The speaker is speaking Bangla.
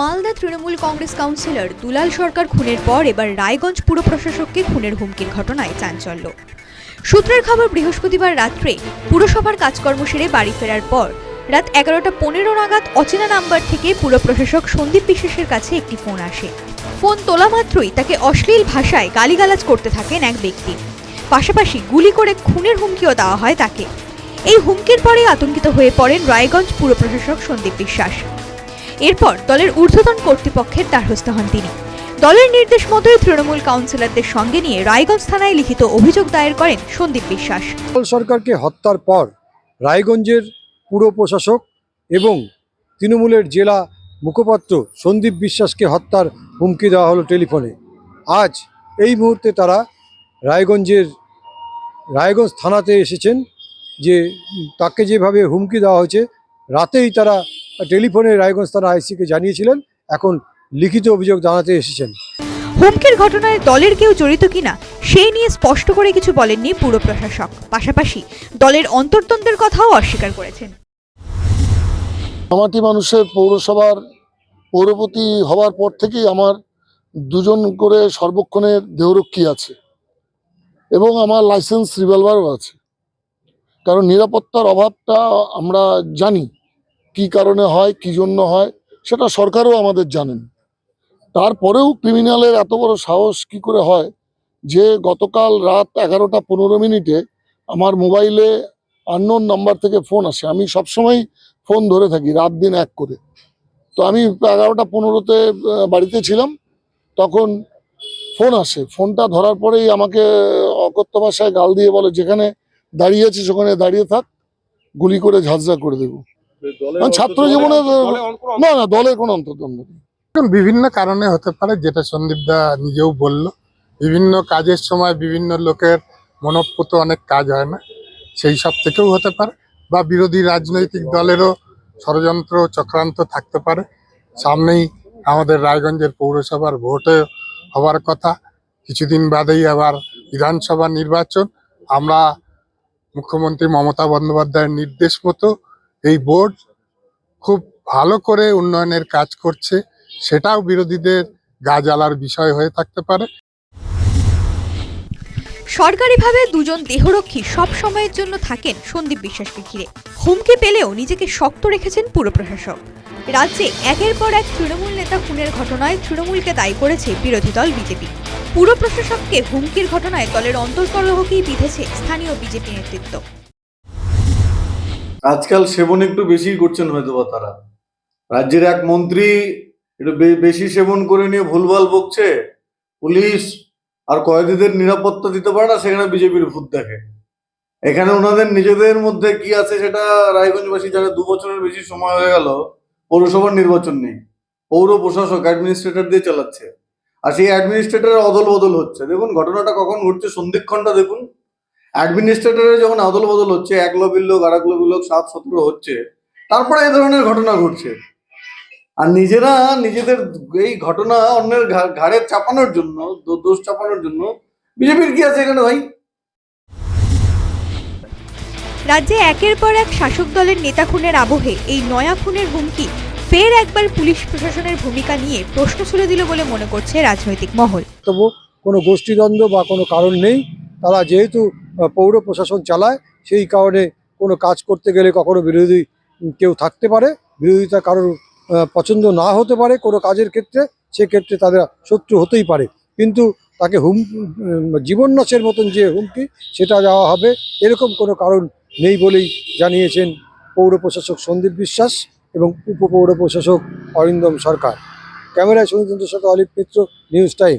মালদা তৃণমূল কংগ্রেস কাউন্সিলর দুলাল সরকার খুনের পর এবার রায়গঞ্জ পুর প্রশাসককে খুনের হুমকির ঘটনায় চাঞ্চল্য। সূত্রের খবর, বৃহস্পতিবার রাত্রে পুরসভার কাজকর্ম সেরে বাড়ি ফেরার পর রাত এগারোটা পনেরো নাগাদ অচেনা নাম্বার থেকে পুর প্রশাসক সন্দীপ বিশ্বাসের কাছে একটি ফোন আসে। ফোন তোলা মাত্রই তাকে অশ্লীল ভাষায় গালিগালাজ করতে থাকেন এক ব্যক্তি। পাশাপাশি গুলি করে খুনের হুমকিও দেওয়া হয় তাকে। এই হুমকির পরে আতঙ্কিত হয়ে পড়েন রায়গঞ্জ পুর প্রশাসক সন্দীপ বিশ্বাস। এরপর দলের ঊর্ধ্বতন কর্তৃপক্ষের দ্বারস্থ হন তিনি। দলের নির্দেশ মতোই তৃণমূল কাউন্সিলরদের সঙ্গে নিয়ে রায়গঞ্জ থানায় লিখিত অভিযোগ দায়ের করেন সন্দীপ বিশ্বাস। সরকারকে হত্যার পর রায়গঞ্জের পুর প্রশাসক এবং তৃণমূলের জেলা মুখপাত্র সন্দীপ বিশ্বাসকে হত্যার হুমকি দেওয়া হলো টেলিফোনে। আজ এই মুহূর্তে তারা রায়গঞ্জের রায়গঞ্জ থানাতে এসেছেন যে তাকে যেভাবে হুমকি দেওয়া হয়েছে, রাতেই তারা টেলিফোনে রায়গঞ্জ থানা আইসিকে জানিয়েছিলেন এখন লিখিত অভিযোগ জানাতে এসেছেন। হুমকির ঘটনায় দলের কেউ জড়িত কিনা সেই নিয়ে স্পষ্ট করে কিছু বলেননি পুর প্রশাসক। পাশাপাশি দলের অন্তর্দ্বন্দ্বের কথাও অস্বীকার করেছেন। আমাটি মানুষের পৌরসভার পৌরপতি হওয়ার পর থেকেই আমার দুজন করে সর্বক্ষণের দেহরক্ষী আছে এবং আমার লাইসেন্স রিভলভারও আছে। কারণ নিরাপত্তার অভাবটা আমরা জানি। কি কারণে হয়, কি জন্য হয়, সেটা সরকারও আমাদের জানেন। তারপরেও ক্রিমিনালের এত বড় সাহস কি করে হয় যে গতকাল রাত এগারোটা পনেরো মিনিটে আমার মোবাইলে আননোন নাম্বার থেকে ফোন আসে। আমি সবসময় ফোন ধরে থাকি, রাত দিন এক করে। তো আমি এগারোটা পনেরোতে বাড়িতে ছিলাম, তখন ফোন আসে। ফোনটা ধরার পরেই আমাকে অকথ্য ভাষায় গাল দিয়ে বলে, যেখানে দাঁড়িয়ে আছিস, ওখানে দাঁড়িয়ে থাক, গুলি করে ঝাঁঝরা করে দেবো। ছাত্র জীবনে না না দলের কোনো অন্তর্দ্বন্দ্ব নেই। বিভিন্ন কারণে হতে পারে যেটা সন্দীপ দা নিজেও বলল বিভিন্ন কাজের সময় বিভিন্ন লোকের মনপ্রত অনেক কাজ হয় না সেই সব থেকেও হতে পারে বা বিরোধী রাজনৈতিক দলেরও ষড়যন্ত্র চক্রান্ত থাকতে পারে। সামনেই আমাদের রায়গঞ্জের পৌরসভার ভোটে হবার কথা কিছুদিন বাদেই আবার বিধানসভা নির্বাচন। আমরা মুখ্যমন্ত্রী মমতা বন্দ্যোপাধ্যায়ের নির্দেশ মতো এই বোর্ড খুব ভালো করে উন্নয়নের কাজ করছে, সেটাও বিরোধীদের গা জ্বালার বিষয় হয়ে থাকতে পারে। সরকারিভাবে দুজন দেহরক্ষী সব সময়ের জন্য থাকেন সন্দীপ বিশ্বাসকে ঘিরে হুমকি পেলেও নিজেকে শক্ত রেখেছেন পুর প্রশাসক। রাজ্যে একের পর এক তৃণমূল নেতা খুনের ঘটনায় তৃণমূলকে দায়ী করেছে বিরোধী দল বিজেপি। পুর প্রশাসককে হুমকির ঘটনায় দলের অন্তর্কলহকেই বিঁধেছে স্থানীয় বিজেপি নেতৃত্ব। আজকাল সেবন একটু বেশি করছেন হয়তো বা তারা। রাজ্যের এক মন্ত্রী একটু বেশি সেবন করে নিয়ে ভুলভাল বকছে, পুলিশ আর কয়েদিদের নিরাপত্তা দিতে পারে না, সেখানে বিজেপির ভূত দেখে। এখানে ওনাদের নিজেদের মধ্যে কি আছে সেটা রায়গঞ্জবাসী যারা দু বছরের বেশি সময় হয়ে গেল, পৌরসভার নির্বাচন নেই। পৌর প্রশাসক, অ্যাডমিনিস্ট্রেটর দিয়ে চালাচ্ছে। আর সেই অ্যাডমিনিস্ট্রেটরের অদল বদল হচ্ছে। দেখুন, ঘটনাটা কখন ঘটছে সন্ধিক্ষণটা দেখুন। অ্যাডমিনিস্ট্রেটরের যখন আদল বদল হচ্ছে এক লবির লোক আর এক লবির লোক সাত সতেরো হচ্ছে তারপরে এই ধরনের ঘটনা ঘটছে। আর নিজেরা নিজেদের এই ঘটনা অন্যের ঘাড়ে চাপানোর জন্য দোষ চাপানোর জন্য বিজেপির কি আছে এখানে ভাই? রাজ্যে একের পর এক শাসক দলের নেতা খুনের আবহে এই নয়া খুনের হুমকি ফের একবার পুলিশ প্রশাসনের ভূমিকা নিয়ে প্রশ্ন ছুড়ে দিল বলে মনে করছে রাজনৈতিক মহল। তবু কোনো গোষ্ঠীদ্বন্দ্ব বা কোনো কারণ নেই। তারা যেহেতু পৌর প্রশাসন চালায় সেই কারণে কোনো কাজ করতে গেলে কখনো বিরোধী কেউ থাকতে পারে। বিরোধিতা কারোর পছন্দ না হতে পারে কোনো কাজের ক্ষেত্রে সেক্ষেত্রে তাদের শত্রু হতেই পারে। কিন্তু তাকে হুম উম, জীবন নাশের মতন যে হুমকি সেটা যাওয়া হবে এরকম কোনো কারণ নেই বলেই জানিয়েছেন পৌর প্রশাসক সন্দীপ বিশ্বাস এবং উপপৌর প্রশাসক অরিন্দম সরকার। ক্যামেরায় সুনীতন্দ্র সাথে অলিপ মিত্র নিউজ টাইম।